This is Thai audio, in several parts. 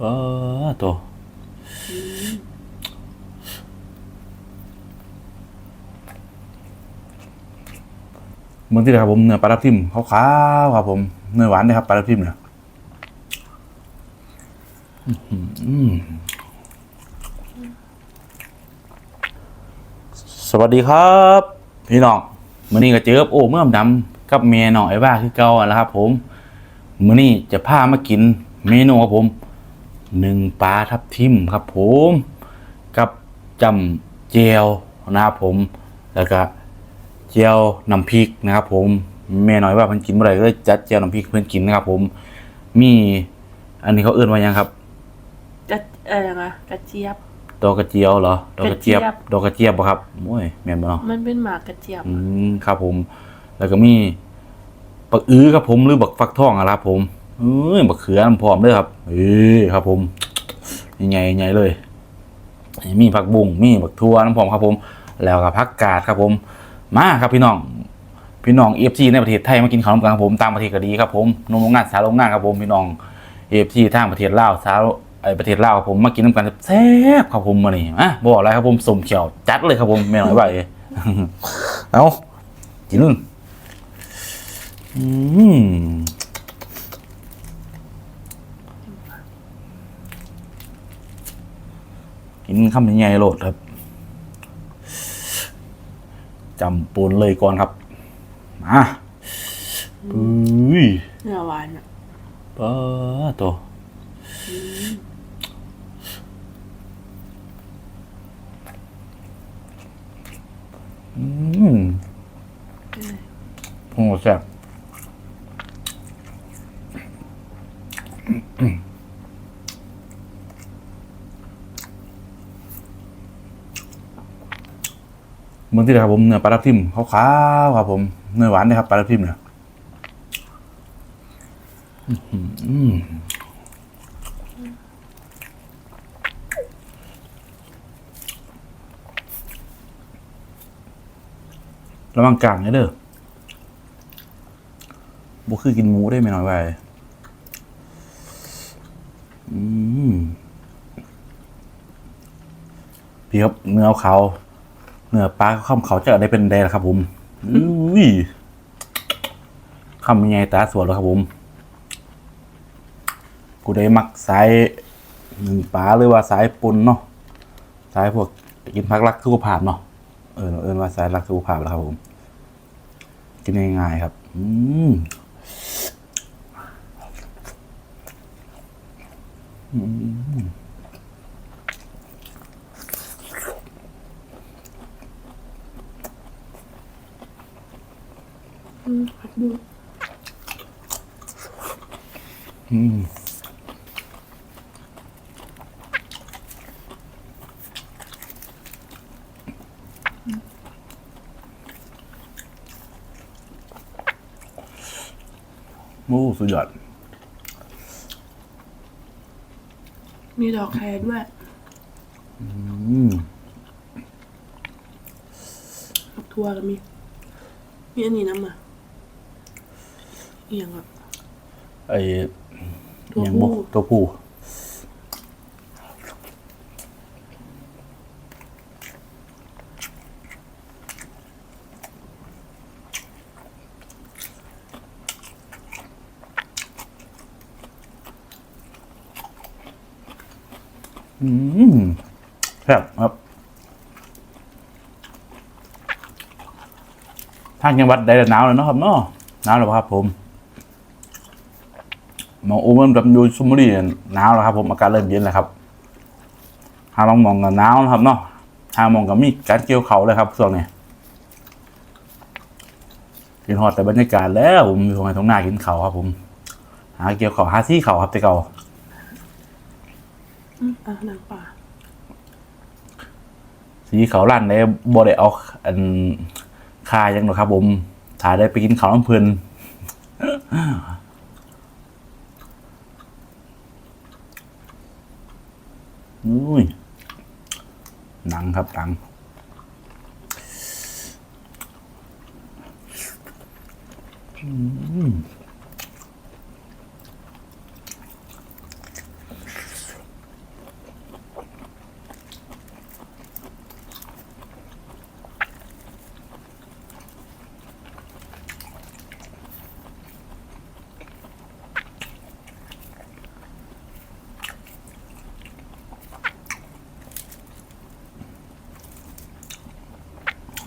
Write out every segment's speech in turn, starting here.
ป้าตัวเมื่อที่ครับผมเนื้อปลาทับทิมขาวๆครับผมเนื้อหวานนะครับปลาทับทิมเนี่ยสวัสดีครับ พี่น้องมื่อนี้ก็เจอบโอ้เมื่อมดำกับเมียน้องไอ้ว่าคือเก่าแล้วครับ ผมมื่อนี้จะพามากินเมนูครับผม หนึ่งปลาทับทิมครับผมกับจำเจียวนะครับผมแล้วก็เจียวน้ำพริกนะครับ ผมแม่น้อยว่าเพิ่นกินเมื่อไหร่ก็เลยจัดเจียวน้ำพริกเพิ่นกินนะครับ ผมมีอันนี้เขาเอื้อนว่าหยังครับกระเอะไรนะกระเจี๊ยบดอกกระเจียวเหรอดอกกระเจี๊ยบกระเจี๊ยบดอกกระเจี๊ยบปะครับโอ้ยแม่นบ่เนาะมันเป็นหมากกระเจี๊ยบอืมครับผม แล้วก็มีบักอื้อครับผมหรือบักฟักทองอะครับผม เอ้ยบักเขือน้ำพร้อมเด้อครับเอ้ยครับผมใหญ่ใหญ่เลย มีผักบุ้งมีบักทั่วน้ำพร้อมครับผม แล้วก็ผักกาดครับผม มาครับพี่น้องพี่น้องเอฟซีในประเทศไทยมากินข้าวนำกันครับผมต่างประเทศก็ดีครับผมนมโรงงานสาวโรงงานครับผมพี่น้องเอฟซีทางประเทศลาวสาวไอประเทศลาวครับผมมากินน้ำกันแซ่บครับผมมานี่อะบอกอะไรครับผมสมเขียวจัดเลยครับผมไม่น้อยไปเอากินอืม กินคำใหญ่ๆโหลดครับจำปูนเลยก่อนครับ มาปุ้ยเนื้อหวานอะป้าตัวอืมโอ้แซ่บ มื่อที่ครับผมเนื้อปลาทับทิมขาวๆครับผมเนื้อหวานนะครับปลาทับทิมเนี่ยระวังกลางนะเด้อบ่คือกินหมูได้ไหมน้อยไปอืมพี่ครับเนื้อเขาว เนื้อปลาข้ามเขาจะได้เป็นแดงครับ ผมอุ้ยคำยังไงตาสวยเลยครับผม กูได้มักสายหนึ่งปลาหรือว่าสายปุนเนาะสายพวกกินพักรักสุขภาพเนาะเออเอินว่าสายรักสุขภาพแล้วครับผม กินง่ายๆครับ อืมอืม อืมผัดดูอืมโอ้สุดยอด มีดอกแครด้วยอืมผักทั่วก็มี มีอันนี้น้ำอะ เอียงอะ ไอ้ตัวยังผู้บกตัวผู้อืมแซ่บครับทางจังหวัดใดหนาวเลยเนาะครับเนาะหนาวแล้วครับผมห มองอูมันกับยูซุมบุรีหนาวแล้วครับผมอากาศเริ่มเย็นแล้วครับหาบางหมองกับหนาวนะครับเนาะหาหมองกับมีการเกี่ยวเขาเลยครับช่วงนี้กินหอดแต่บรรยากาศแล้วผมอยู่ตรงไหนตรงหน้ากินเขาครับ ผมหาเกี่ยวเขาหาซี่เขาครับแต่เก่าอืมอะนางป่าสีเขาลั่นได้บ่ได้เอาอันคายังหรอกครับ ผมถ่ายได้ไปกินเขาวน้ำเพลิน อุ้ยหนังครับหนังอืม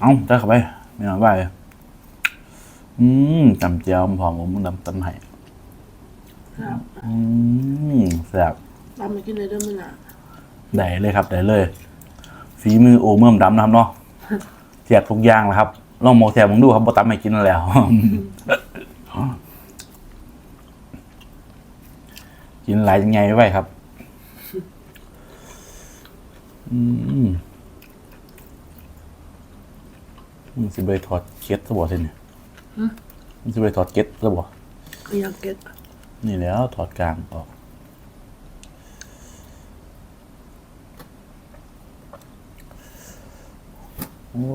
เอ้าได้เข้าไปไม่น้อยไปอืมจำเจียวพร้อมผมดำตำไห้ครับอืมแซ่บตามไปกินเลยเด้อมื้อหน้าได้เลยครับได้เลยฝีมือโอเมื่อมดำนะครับเนาะเสียบทุกอย่างแล้วครับลองมองแสบมองดูครับบ่ตำให้กินแล้วกินหลายยังไงไว้ครับ อืม มันสิไปถอดเก็ตซะบ่สิเนี่ยมันสิไปถอดเก็ตซะบ่อยากเก็ตนี่แล้วถอดกลางออก โอ้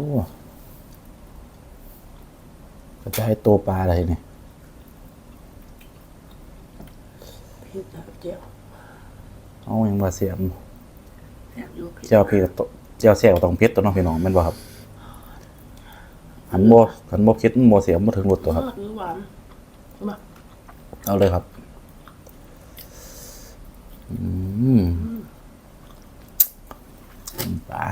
ก็จะให้ตัวปลาอะไรเนี่ยเผ็ดอะเจียวเอาอย่างว่าเสียมแซ่บอยู่เผ็ดเจ้าพี่กับตัวเจ้าเสียกับตองเพชรตัวน้องพี่น้องแม่นบ่ครับ หันโบหันโบเพชรมันโบเสียมบ่ถึงรถตัวครับหรือหวานมาเอาเลยครับ อืมปลา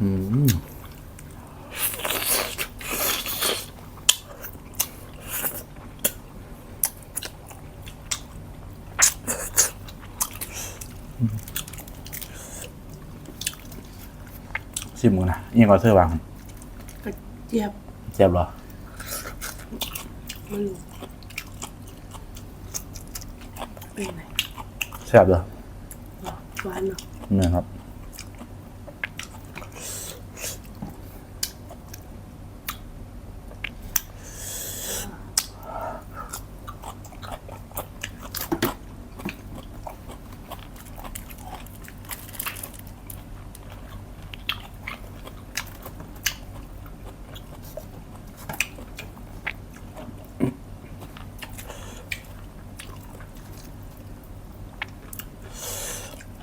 อืม ชิมกันนะอิหยังก็เสื้อวางกระเจี๊ยบเจ็บเหรอไม่รู้เป็นไงแซ่บเหรอหวานเนาะเนี่ยครับ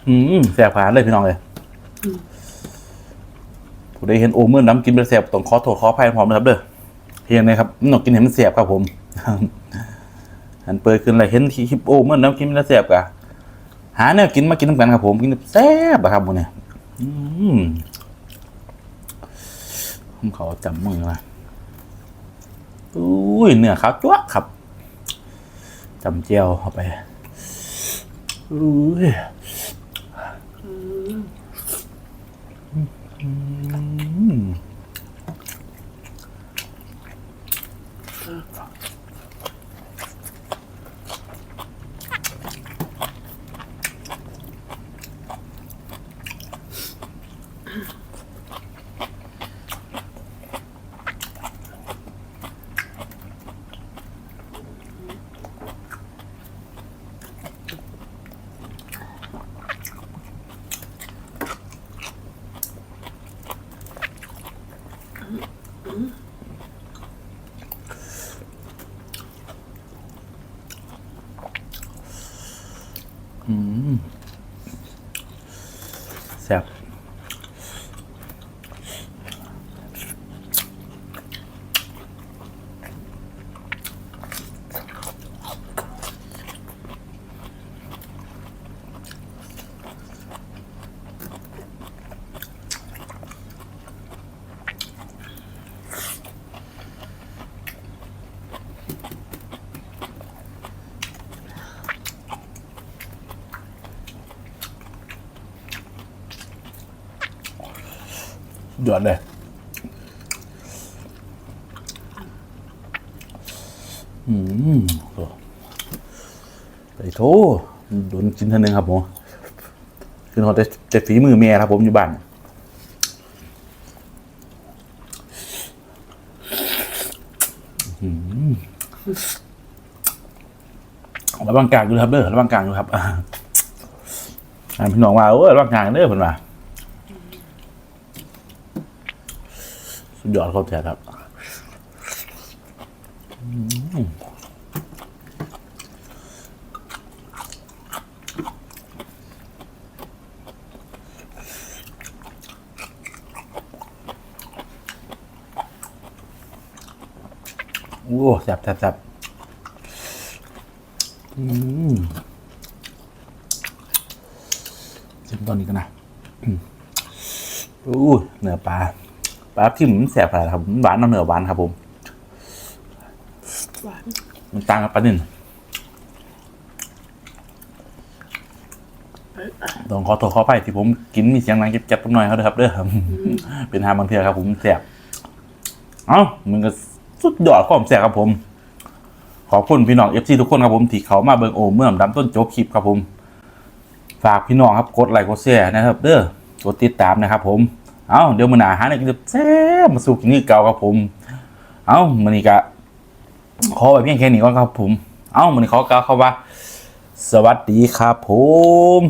อืมแสบขาเลยพี่น้องเลยผู้ได้เห็นโอเมื่อน้ำกินเป็นแสบต้องขอโทษขออภัยพร้อมนะครับเด้อเพียงนะครับน้องกินเห็นมันแสบครับผมหันเปิดขึ้นเลยเห็นคลิปโอเมื่อน้ำกินเป็นแสบกะหาแนวกินมากินน้ำกันครับผมกินแซ่บอะครับผมเนี่ยอืมผมขอจำมือมาอุ้ยเนื้อขาวจ้วะครับจำเจียวเข้าไปอุ้ย อื ยอดเลยอืมไปโถโดนกินท่านึงครับผมคือเขาจะจะฝีมือเมียครับผมอยู่บ้านมระวังกลางดูครับเด้อระวังกลางดูครับอ่าพี่น้องว่าโอ้ยระวังกลางเด้อเพิ่นว่า สุดยอดเขาแท้ครับโอ้แซ่บแซ่บแซ่บอืมชิมตอนนี้กันนะอืมอู้เนื้อปลา ปลาที่มันแสบอะไรครับมันหวานน้ำเนื้อหวานครับผมหวานมันต่างกับปลานิ่นเอ้ยอะต้องขอโทษขอไปที่ผมกินมีเสียงดังเจ็บๆตรงหน่อยเขาด้วยครับเด้อเป็นทางบางเทีครับ ผมแสบเอ้ามันก็สุดยอดความแสบครับผม ขอบคุณพี่น้องเอฟซีทุกคนครับผมที่เขามาเบิงโอเมื่อมดำต้นโจ๊กคลิปครับผม ฝากพี่น้องครับกดไลค์กดแชร์นะครับ เด้อกดติดตามนะครับผม เอ้าเดี๋ยวมือหนาหาเนี่ยกินแซ่บมาสู่กินนี่เก่าครับผม เอ้ามันนี่กะขอไว้เพียงแค่นี้ก่อนครับผม เอ้ามันนี่ขอกล่าวคำว่า สวัสดีครับผม